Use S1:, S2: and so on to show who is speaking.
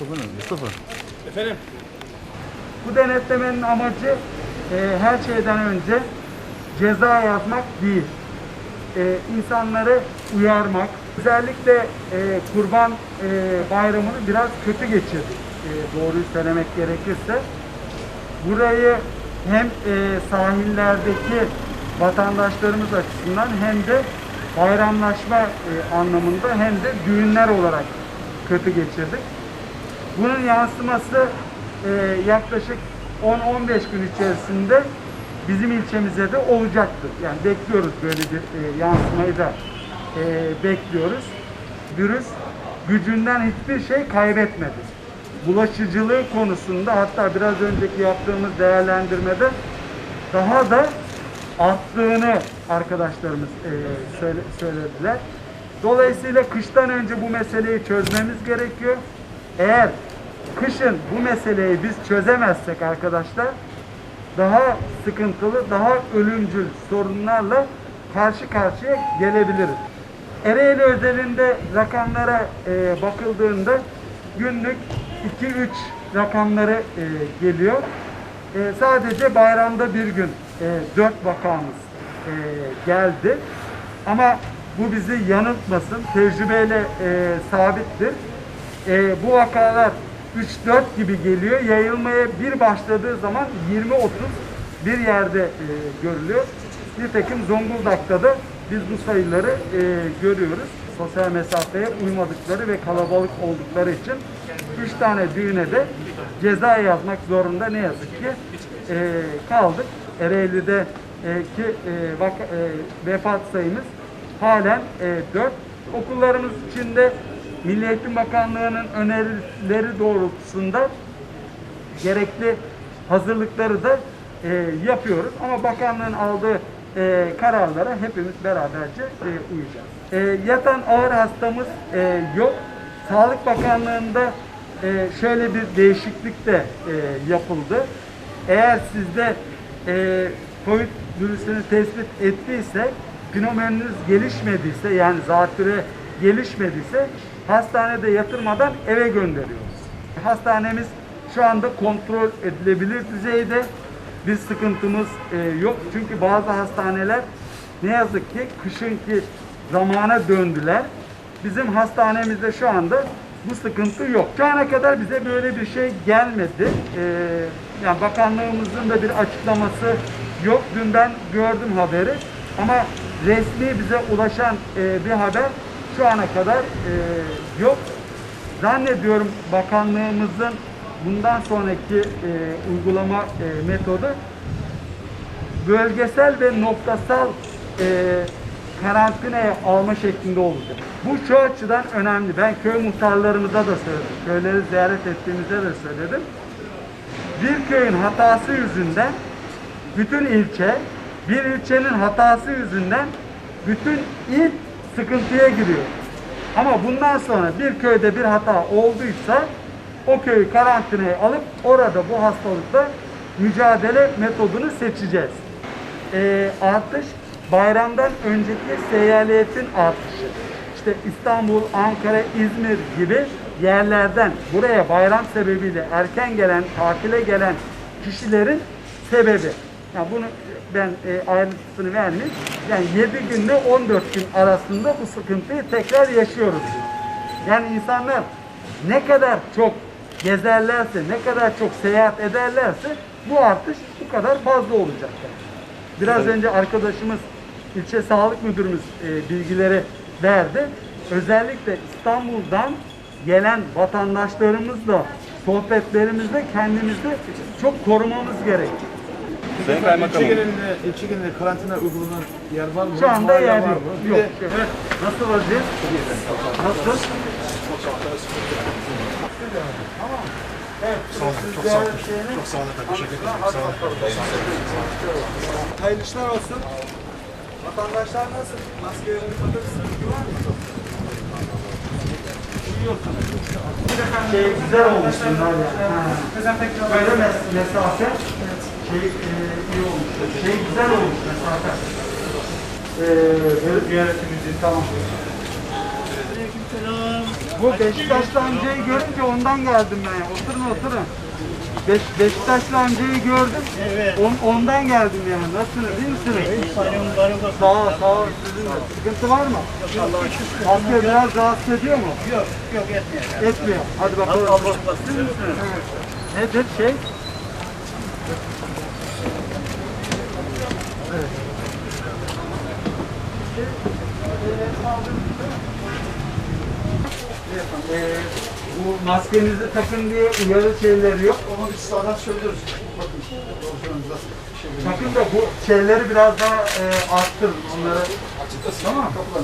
S1: Mustafa ne? Mustafa.
S2: Efendim?
S3: Bu denetlemenin amacı e, her şeyden önce ceza yazmak değil. E, insanları uyarmak. Özellikle e, kurban e, bayramını biraz kötü geçirdik. E, doğruyu söylemek gerekirse. Burayı hem e, sahillerdeki vatandaşlarımız açısından hem de bayramlaşma e, anlamında hem de düğünler olarak kötü geçirdik. Bunun yansıması e, yaklaşık 10-15 gün içerisinde bizim ilçemize de olacaktır. Yani bekliyoruz böyle bir e, yansımayı da e, bekliyoruz. Virüs gücünden hiçbir şey kaybetmedi. Bulaşıcılığı konusunda hatta biraz önceki yaptığımız değerlendirmede daha da arttığını arkadaşlarımız e, söyle, söylediler. Dolayısıyla kıştan önce bu meseleyi çözmemiz gerekiyor. Eğer kışın bu meseleyi biz çözemezsek arkadaşlar daha sıkıntılı, daha ölümcül sorunlarla karşı karşıya gelebiliriz. Ereğli özelinde rakamlara e, bakıldığında günlük 2-3 rakamları e, geliyor. E, sadece bayramda bir gün e, 4 vakamız e, geldi. Ama bu bizi yanıltmasın. Tecrübeyle e, sabittir. E, bu vakalar 3-4 gibi geliyor. Yayılmaya bir başladığı zaman 20-30 bir yerde e, görülüyor. Nitekim Zonguldak'ta da biz bu sayıları e, görüyoruz. Sosyal mesafeye uymadıkları ve kalabalık oldukları için 3 tane düğüne de ceza yazmak zorunda ne yazık ki e, kaldık. Ereğli'de e, ki e, vaka, e, vefat sayımız halen e, 4. Okullarımız içinde Milli Eğitim Bakanlığı'nın önerileri doğrultusunda gerekli hazırlıkları da e, yapıyoruz. Ama bakanlığın aldığı e, kararlara hepimiz beraberce e, uyacağız. E, yatan ağır hastamız e, yok. Sağlık Bakanlığı'nda e, şöyle bir değişiklik de e, yapıldı. Eğer sizde e, COVID virüsünü tespit ettiyse, fenomeniniz gelişmediyse yani zatüre gelişmediyse hastanede yatırmadan eve gönderiyoruz. Hastanemiz şu anda kontrol edilebilir düzeyde. Bir sıkıntımız e, yok. Çünkü bazı hastaneler ne yazık ki kışınki zamana döndüler. Bizim hastanemizde şu anda bu sıkıntı yok. Şu ana kadar bize böyle bir şey gelmedi. Ee, yani bakanlığımızın da bir açıklaması yok. Dün ben gördüm haberi. Ama resmi bize ulaşan e, bir haber şu ana kadar e, yok. Zannediyorum bakanlığımızın bundan sonraki e, uygulama e, metodu bölgesel ve noktasal e, karantinaya alma şeklinde olacak. Bu şu açıdan önemli. Ben köy muhtarlarımıza da söyledim. Köyleri ziyaret ettiğimizde de söyledim. Bir köyün hatası yüzünden bütün ilçe, bir ilçenin hatası yüzünden bütün il sıkıntıya giriyor. Ama bundan sonra bir köyde bir hata olduysa o köyü karantinaya alıp orada bu hastalıkla mücadele metodunu seçeceğiz. Ee, artış bayramdan önceki seyyaliyetin artışı. İşte İstanbul, Ankara, İzmir gibi yerlerden buraya bayram sebebiyle erken gelen, tatile gelen kişilerin sebebi. Yani bunu ben e, ayrıntısını vermeyeyim. Yani 7 günle 14 gün arasında bu sıkıntıyı tekrar yaşıyoruz. Yani insanlar ne kadar çok gezerlerse, ne kadar çok seyahat ederlerse bu artış bu kadar fazla olacak. Biraz önce arkadaşımız ilçe sağlık müdürümüz e, bilgileri verdi. Özellikle İstanbul'dan gelen vatandaşlarımızla sohbetlerimizde kendimizi çok korumamız gerekiyor.
S1: Sayın
S2: İlçe
S1: Kaymakamım.
S2: genelinde, ilçe genelinde karantina uygulanan yer var mı?
S3: Şu anda
S2: Mahalle
S3: yer
S2: var
S3: yok.
S2: mı? Bir
S3: yok.
S2: de
S3: Evet. Nasıl vaziyet? Nasıl? Tamam. Evet. Sağ olun. Çok sağ olun. Çok sağ olun. Teşekkür ederim. Sağ olun. Hayırlı işler olsun. Vatandaşlar nasıl? Maske verilmede bir sıkıntı var mı? Şey güzel olmuş bunlar ya. Ha. Böyle mes- mesafe şey e, iyi olmuş. Şey güzel olmuş mesafe. Ee, böyle yönetimimizi tamam.
S4: Aleykümselam.
S3: Bu Beşiktaşlı amcayı görünce ondan geldim ben. Oturun oturun. Beş, Beşiktaşlı amcayı gördüm.
S1: Evet.
S3: On, ondan geldim yani. Nasılsınız? iyi misiniz? Sağ ol, sağ ol. Sizin de. Sıkıntı var mı? Maske biraz rahatsız ediyor mu?
S1: Yok, yok etmiyor.
S3: Etmiyor. Hadi bakalım.
S1: Allah Allah.
S3: Siz misiniz? Nedir şey? Bu maskenizi takın diye uyarı şeyleri yok.
S2: Onu biz sağdan söylüyoruz. Bakın. Şey
S3: Takın da bu şeyleri biraz daha e, arttırın. Onları
S2: Açıklasın.
S3: Tamam.